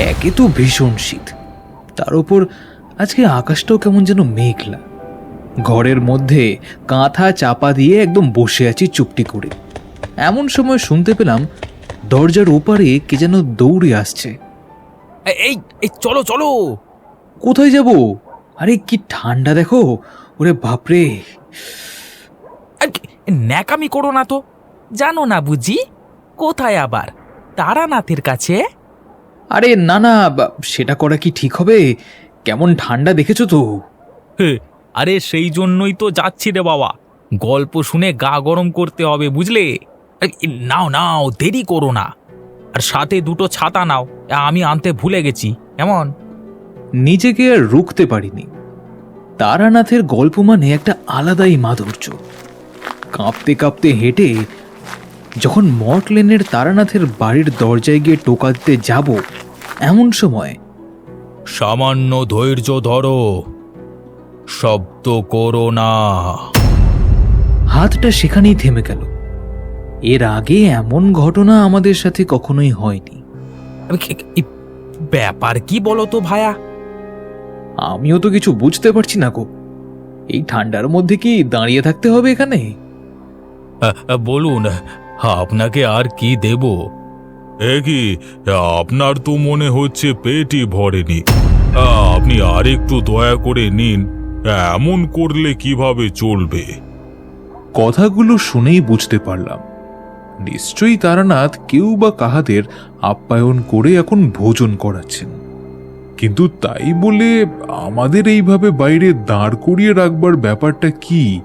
একে তো ভীষণ শীত। তার উপর আজকে আকাশটাও কেমন যেন মেঘলা। ঘরের মধ্যে কাঁথা চাপা দিয়ে একদম বসে আছি চুপটি করে। এমন সময় শুনতে পেলাম দরজার ওপারে কে যেন দৌড়ে আসছে। এই এই চলো চলো। কোথায় যাব? আরে কি ঠান্ডা দেখো। ওরে বাপরে। ন্যাকামি করো না তো। জানো না বুঝি? কোথায় আবার? তারানাথের কাছে? আরে না না বা- সেটা করা কি ঠিক হবে? কেমন ঠান্ডা দেখেছ তো? হে, আরে সেই জন্যই তো যাচ্ছি রে বাবা। গল্প শুনে গা গরম করতে হবে বুঝলে? এই, নাও নাও দেরি করো না। আর সাথে দুটো ছাতা নাও আমি আনতে ভুলে গেছি এমন নিজেকে আর রুখতে পারিনি। তারানাথের গল্প মানে একটা আলাদাই মাধুর্য। কাঁপতে কাঁপতে হেঁটে যখন মট লেনের তারানাথের বাড়ির দরজায় গিয়ে টোকা দিতে যাব এমন সময় সামান্য ধৈর্য ধরো। শব্দ করো না। হাতটা সেখানেই থেমে গেল। এর আগে এমন ঘটনা আমাদের সাথে কখনোই হয়নি। ব্যাপার কি বলো তো ভায়া? আমিও তো কিছু বুঝতে পারছি না গো। এই ঠান্ডার মধ্যে কি দাঁড়িয়ে থাকতে হবে এখানে? বলুন আপনাকে আর কি দেব? এ কি? আপনার তো মনে হচ্ছে পেটই ভরেনি। আপনি আরেকটু দয়া করে নিন এমন করলে কীভাবে চলবে? কথাগুলো শুনেই বুঝতে পারলাম। নিশ্চয়ই তারানাথ কেউ বা কাহাদের আপ্যায়ন করে এখন ভোজন করাচ্ছেন। কিন্তু তাই বলে আমাদের এইভাবে বাইরে দাঁড় করিয়ে রাখবার ব্যাপারটা কি?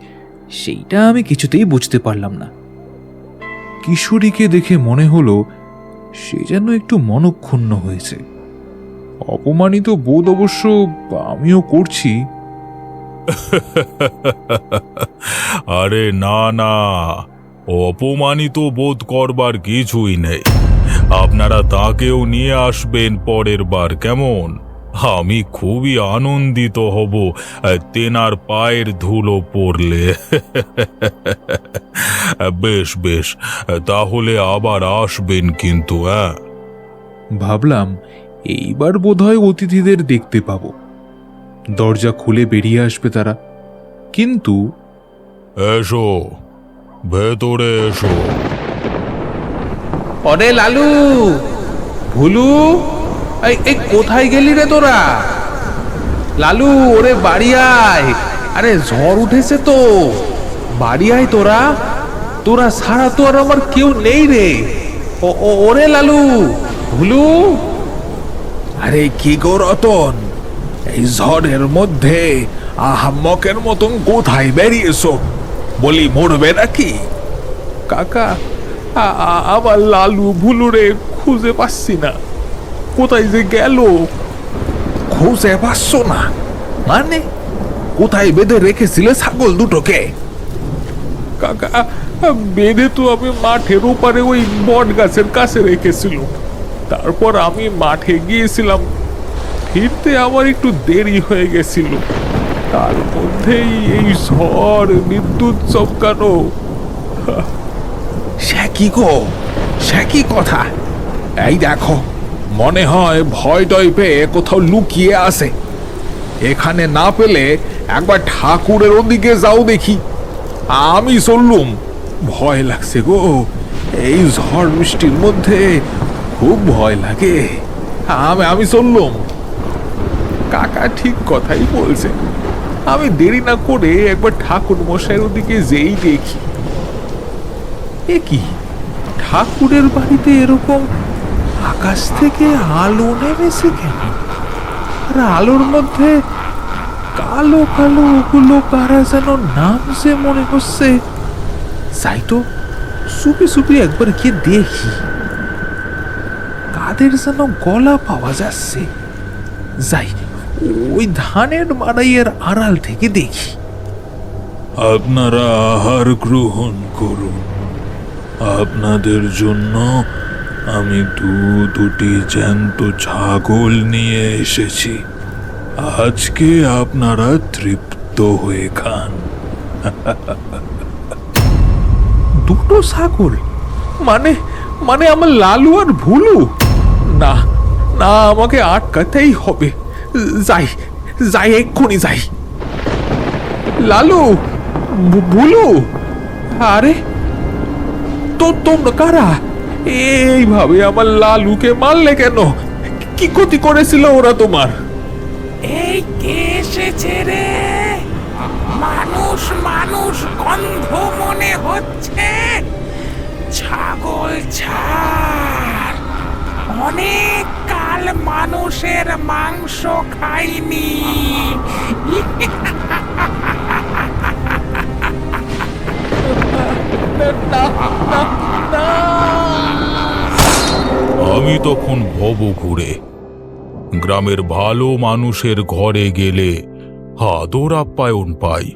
সেইটা আমি কিছুতেই বুঝতে পারলাম না। কিশোরীকে দেখে মনে হলো সে যেন একটু মনক্ষুণ্ণ হয়েছে। অপমানিত বোধ অবশ্য আমিও করছি। আরে না না, অপমানিত বোধ করবার কিছুই নেই। আপনারা তাকেও নিয়ে আসবেন পরের বার, কেমন? আমি খুবই আনন্দিত হব তেনার পায়ের ধুলো পড়লে। বেশ বেশ তাহলে আবার আসবেন কিন্তু হ্যাঁ? ভাবলাম এইবার বোধহয় অতিথিদের দেখতে পাবো। দরজা খুলে বেরিয়ে আসবে তারা। কিন্তু এসো ভেতরে এসো। অরে লালু ভুলু এই কোথায় গেলি রে তোরা? লালু, ওরে বাড়ি আয়। আরে, ঝড় উঠেছে তো। বাড়ি আয় তোরা। তোরা সারা তো আর আমার কেউ নেই রে। ও ওরে লালু ভুলু আরে, কি গো রতন? এই ঝড়ের মধ্যে আহাম্মকের মতন কোথায় বেরিয়েছো? বলি মরবে নাকি? কাকা, আ- আ- আমার লালু ভুলুরে খুঁজে পাচ্ছি না। কোথায় যে গেল? খুঁজে পাচ্ছ না। মানে? কোথায় বেঁধে রেখেছিলে ছাগল দুটোকে? কাকা বেঁধে তো আমি মাঠের ওপারে ওই বট গাছের কাছে রেখেছিল তারপর আমি মাঠে গিয়েছিলাম। ফিরতে আমার একটু দেরি হয়ে গেছিল। তার মধ্যেই এই ঝড় বিদ্যুৎ চমকানো। সে কি গো? সে কি কথা? এই দেখো। মনে হয় ভয় টয় পেয়ে কোথাও লুকিয়ে আসে এখানে না পেলে একবার ঠাকুরের ওদিকে যাও দেখি। আমি চললুম। ভয় লাগছে গো। এই ঝড় বৃষ্টির মধ্যে খুব ভয় লাগে। আমি আমি চললুম। কাকা ঠিক কথাই বলছে। আমি দেরি না করে একবার ঠাকুর মশাইয়ের ওদিকে যেই দেখি। এ কি? ঠাকুরের বাড়িতে এরকম আকাশ থেকে আলো নেমেছে কেন? আর আলোর মধ্যে কালো কালো ওগুলো কারা যেন নামছে মনে হচ্ছে। যাই তো, সুপি সুপি একবার গিয়ে দেখি। কাদের যেন গলা পাওয়া যাচ্ছে। যাই, ওই ধানের মাড়াইয়ের আড়াল থেকে দেখি। আপনারা আহার গ্রহণ করুন। আপনাদের জন্য আমি দু দুটি জ্যান্ত ছাগল নিয়ে এসেছি। আজকে আপনারা তৃপ্ত হয়ে খান। দুটো ছাগল? মানে মানে আমার লালু আর ভুলু? না না, আমাকে আটকাতেই হবে। যাই যাই, এক্ষুনি যাই। লালু ভুলু? আরে, তো তোমরা কারা? এইভাবে আমার লালুকে মারলে কেন? কি ক্ষতি করেছিল ওরা তোমার? এই কে এসেছে রে? মানুষ মানুষ, গন্ধ মনে হচ্ছে। ছাগল ছাড় অনেক কাল মানুষের মাংস খাইনি। তখন ভব ঘুরে। গ্রামের ভালো মানুষের ঘরে গেলে আদর আপ্যায়ন পাই।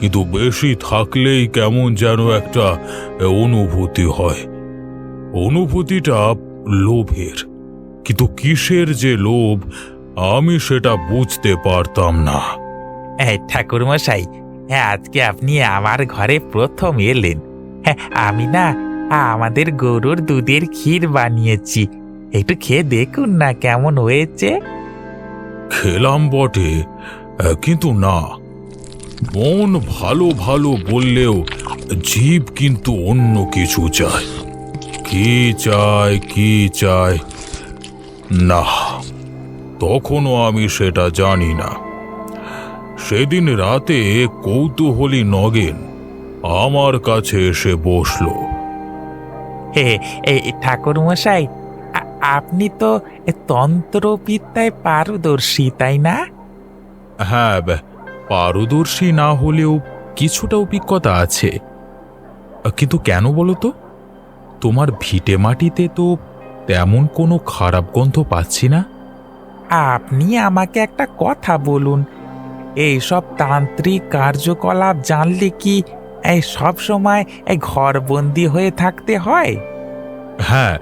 কিন্তু বেশি থাকলেই কেমন যেন একটা অনুভূতি হয়। অনুভূতিটা লোভের। কিন্তু কিসের যে লোভ আমি সেটা বুঝতে পারতাম না। এই ঠাকুরমশাই আজকে আপনি আমার ঘরে প্রথম এলেন। হ্যাঁ, আমি না আমাদের গরুর দুধের ক্ষীর বানিয়েছি। একটু খেয়ে দেখুন না কেমন হয়েছে। খেলাম বটে, কিন্তু না। মন ভালো ভালো বললেও জীব কিন্তু অন্য কিছু চায়। কি চায় কি চায়, না, তখনও আমি সেটা জানি না। সেদিন রাতে কৌতূহলী নগেন আমার কাছে এসে বসল। হে এই ঠাকুরমশাই আ- আপনি তো তন্ত্রবিদ্যায় পারদর্শী তাই না? হ্যাঁ পারদর্শী না হলেও কিছুটা অভিজ্ঞতা আছে। কিন্তু কেন বলো তো? তোমার ভিটে মাটিতে তো তেমন কোনো খারাপ গন্ধ পাচ্ছি না। আপনি আমাকে একটা কথা বলুন। এইসব তান্ত্রিক কার্যকলাপ জানলে কি এই সব সময় এই ঘরবন্দি হয়ে থাকতে হয়? হ্যাঁ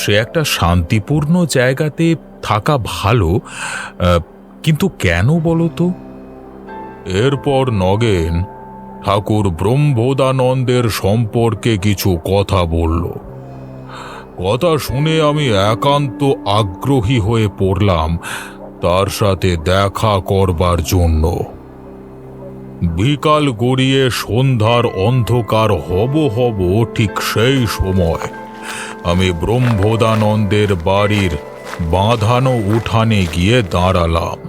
সে একটা শান্তিপূর্ণ জায়গাতে থাকা ভালো কিন্তু কেন বলো তো? এরপর নগেন ঠাকুর ব্রহ্মদানন্দের সম্পর্কে কিছু কথা বলল। কথা শুনে আমি একান্ত আগ্রহী হয়ে পড়লাম, তার সাথে দেখা করবার জন্য। বিকাল গড়িয়ে সন্ধ্যার অন্ধকার হব হব ঠিক সেই সময়। আমি ব্রহ্মদানন্দের বাড়ির বাঁধানো উঠানে গিয়ে দাঁড়ালাম।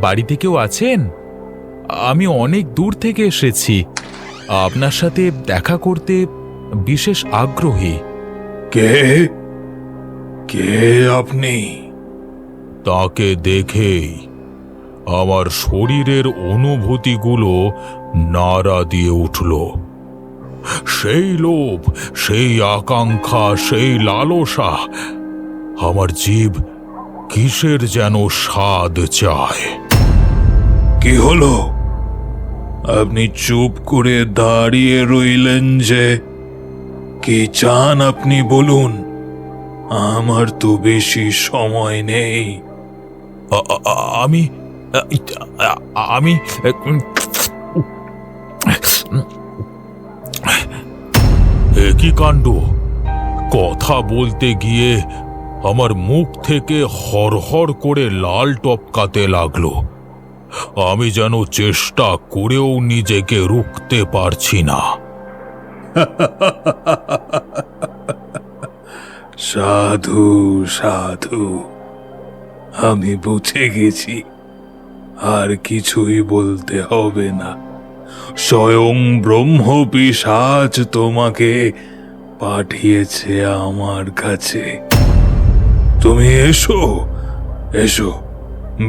বাড়িতে কেউ আছেন? আমি অনেক দূর থেকে এসেছি। আপনার সাথে দেখা করতে বিশেষ আগ্রহী। কে? কে আপনি? তাকে দেখেই আমার শরীরের অনুভূতিগুলো নাড়া দিয়ে উঠল। সেই লোভ সেই আকাঙ্ক্ষা সেই লালসা আমার জীব কিসের যেন স্বাদ চায়? কি হলো? আপনি চুপ করে দাঁড়িয়ে রইলেন যে কি চান আপনি বলুন? আমার তো বেশি সময় নেই। আমি আমি একই কাণ্ড? কথা বলতে গিয়ে আমার মুখ থেকে হরহর করে লাল টপকাতে লাগল। আমি যেন চেষ্টা করেও নিজেকে রুখতে পারছি না। সাধু সাধু, আমি বুঝে গেছি। আর কিছুই বলতে হবে না। স্বয়ং ব্রহ্ম পিসাচ তোমাকে পাঠিয়েছে আমার কাছে। তুমি এসো এসো,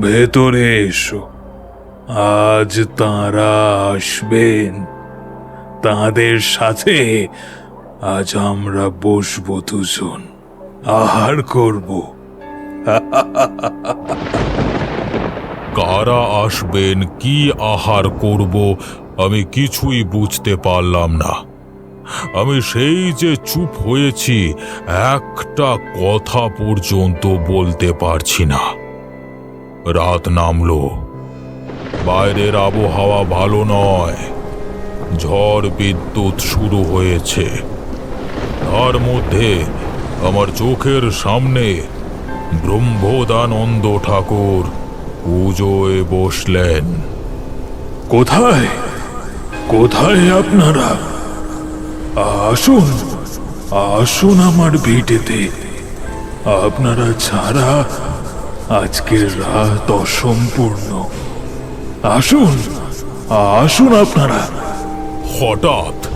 ভেতরে এসো। আজ তারা আসবেন। তাদের সাথে আজ আমরা বসবো দুজন। আহার করব। কারা আসবেন, কি আহার করব, আমি কিছুই বুঝতে পারলাম না। আমি সেই যে চুপ হয়েছি, একটা কথা পর্যন্ত বলতে পারছি না। রাত নামলো। বাইরের আবহাওয়া ভালো নয়। ঝড় বিদ্যুৎ শুরু হয়েছে। তার মধ্যে আমার চোখের সামনে ব্রহ্মদানন্দ ঠাকুর। পুজোয় বসলেন। কোথায়? কোথায় আপনারা? আসুন আসুন আমার ভিটেতে। আপনারা ছাড়া আজকের রাত অসম্পূর্ণ। আসুন আসুন আপনারা। হঠাৎ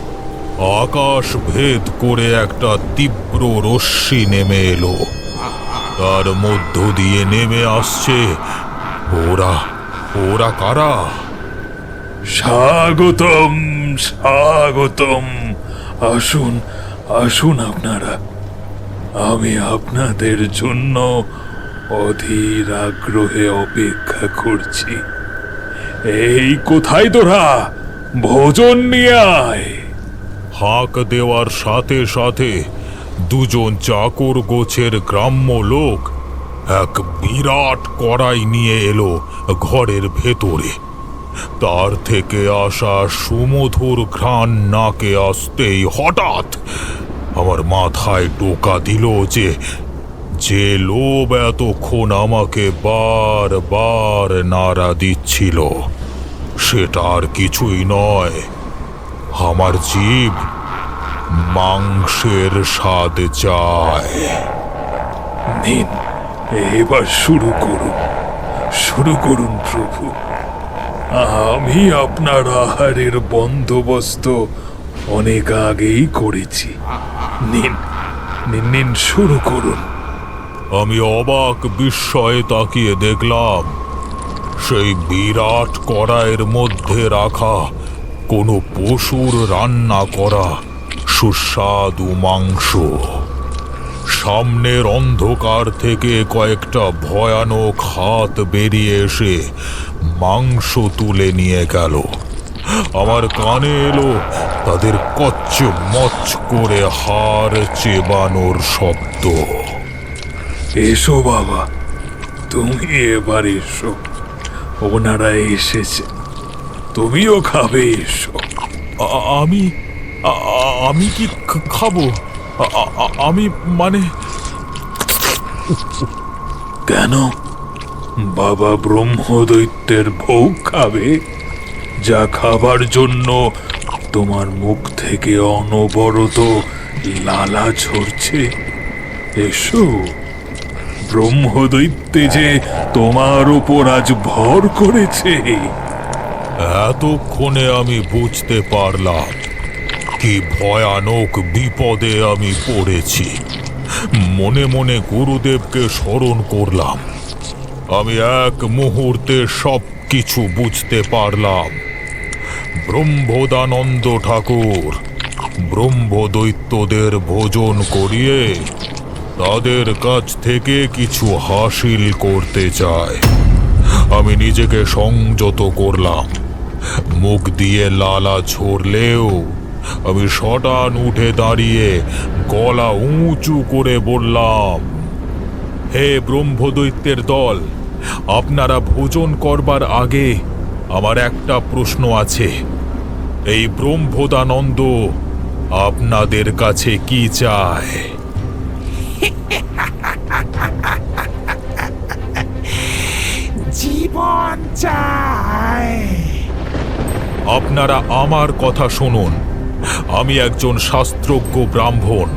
আকাশ ভেদ করে একটা তীব্র রশ্মি নেমে এলো। তার মধ্য দিয়ে নেমে আসছে ওরা ওরা কারা? স্বাগতম স্বাগতম। আসুন আসুন আপনারা। আমি আপনাদের জন্য অধীর আগ্রহে অপেক্ষা করছি। এই কোথায় তোরা? ভোজন নিয়ে আয়। হাঁক দেওয়ার সাথে সাথে দুজন চাকর গোছের গ্রাম্য লোক এক বিরাট কড়াই নিয়ে এলো ঘরের ভেতরে। তার থেকে আসা সুমধুর ঘ্রাণ নাকে আসতেই হঠাৎ আমার মাথায় টোকা দিল যে যে লোভ এতক্ষণ আমাকে বার বার নাড়া দিচ্ছিল, সেটা আর কিছুই নয়। আমার জীব মাংসের স্বাদ চায়। এবার শুরু করুন। শুরু করুন প্রভু। আমি আপনার আহারের বন্দোবস্ত অনেক আগেই করেছি। নিন নিন নিন, শুরু করুন। আমি অবাক বিস্ময়ে তাকিয়ে দেখলাম, সেই বিরাট কড়াইয়ের মধ্যে রাখা কোনো পশুর রান্না করা সুস্বাদু মাংস। সামনের অন্ধকার থেকে কয়েকটা ভয়ানক হাত বেরিয়ে এসে মাংস তুলে নিয়ে গেল। আমার কানে এলো তাদের কচ্চ মচ করে হাড় চেবানোর শব্দ। এসো বাবা তুমি এবার এসো। ওনারা এসেছে। তুমিও খাবে এসো। আমি আমি কি খাব? আমি মানে কেন? বাবা ব্রহ্মদৈত্যের ভোগ খাবে যা খাবার জন্য তোমার মুখ থেকে অনবরত লালা ঝরছে। এসো ব্রহ্মদৈত্যে যে তোমার ওপর আজ ভর করেছে। এতক্ষণে আমি বুঝতে পারলাম। কি ভয়ানক বিপদে আমি পড়েছি। মনে মনে গুরুদেবকে স্মরণ করলাম। আমি এক মুহূর্তে সব কিছু বুঝতে পারলাম। ব্রহ্মদানন্দ ঠাকুর, ব্রহ্মদৈত্যদের ভোজন করিয়ে তাদের কাছ থেকে কিছু হাসিল করতে চায়। আমি নিজেকে সংযত করলাম। মুখ দিয়ে লালা ঝরলেও আমি শটান উঠে দাঁড়িয়ে গলা উঁচু করে বললাম হে ব্রহ্মদৈত্যের দল আপনারা ভোজন করবার আগে আমার একটা প্রশ্ন আছে। এই ব্রহ্মদানন্দ আপনাদের কাছে কি চায়? জীবন চাই আপনারা আমার কথা শুনুন। আমি একজন শাস্ত্রজ্ঞ ব্রাহ্মণ।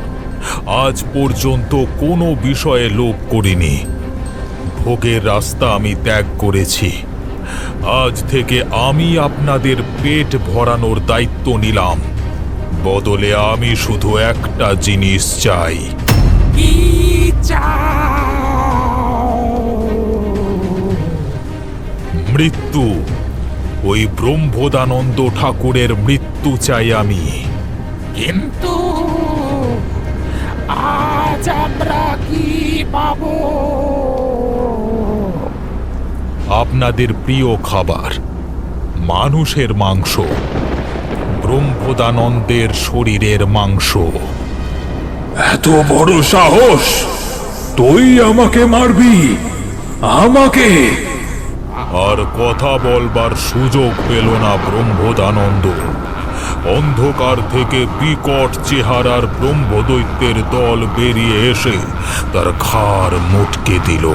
আজ পর্যন্ত কোনো বিষয়ে লোভ করিনি। ভোগের রাস্তা আমি ত্যাগ করেছি। আজ থেকে আমি আপনাদের পেট ভরানোর দায়িত্ব নিলাম। বদলে আমি শুধু একটা জিনিস চাই। মৃত্যু। ওই ব্রহ্মদানন্দ ঠাকুরের মৃত্যু চাই আমি। কিন্তু আজ আমরা কি পাব? আপনাদের প্রিয় খাবার মানুষের মাংস ব্রহ্মদানন্দের শরীরের মাংস। এত বড় সাহস! তুই আমাকে মারবি আমাকে! আর কথা বলবার সুযোগ পেল না ব্রহ্মদানন্দ। অন্ধকার থেকে বিকট চেহারার ব্রহ্মদৈত্যের দল বেরিয়ে এসে তার ঘাড় মুটকে দিল।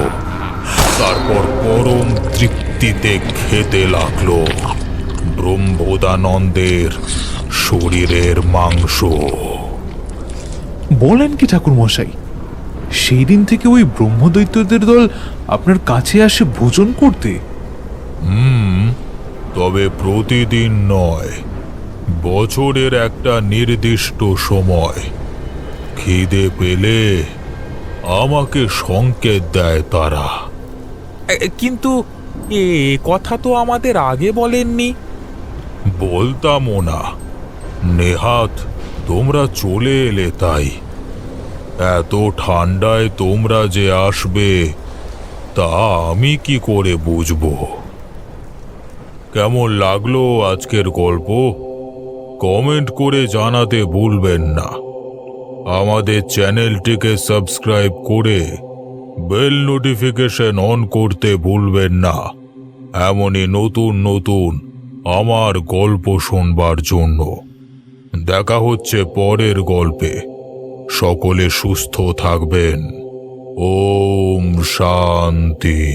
তারপর পরম তৃপ্তিতে খেতে লাগল ব্রহ্মদানন্দের শরীরের মাংস। বলেন কি ঠাকুর মশাই সেই দিন থেকে ওই ব্রহ্মদৈত্যদের দল আপনার কাছে আসে ভোজন করতে? হুম তবে প্রতিদিন নয় বছরের একটা নির্দিষ্ট সময়। খিদে পেলে আমাকে সংকেত দেয় তারা। কিন্তু এ কথা তো আমাদের আগে বলেননি। বলতামও না। নেহাত তোমরা চলে এলে তাই। এত ঠান্ডায় তোমরা যে আসবে তা আমি কি করে বুঝব? কেমন লাগল আজকের গল্প? কমেন্ট করে জানাতে ভুলবেন না। আমাদের চ্যানেলটিকে সাবস্ক্রাইব করে বেল নোটিফিকেশন অন করতে ভুলবেন না। এমনই নতুন নতুন আমার গল্প শুনবার জন্য। দেখা হচ্ছে পরের গল্পে। সকলে সুস্থ থাকবেন। ওম শান্তি।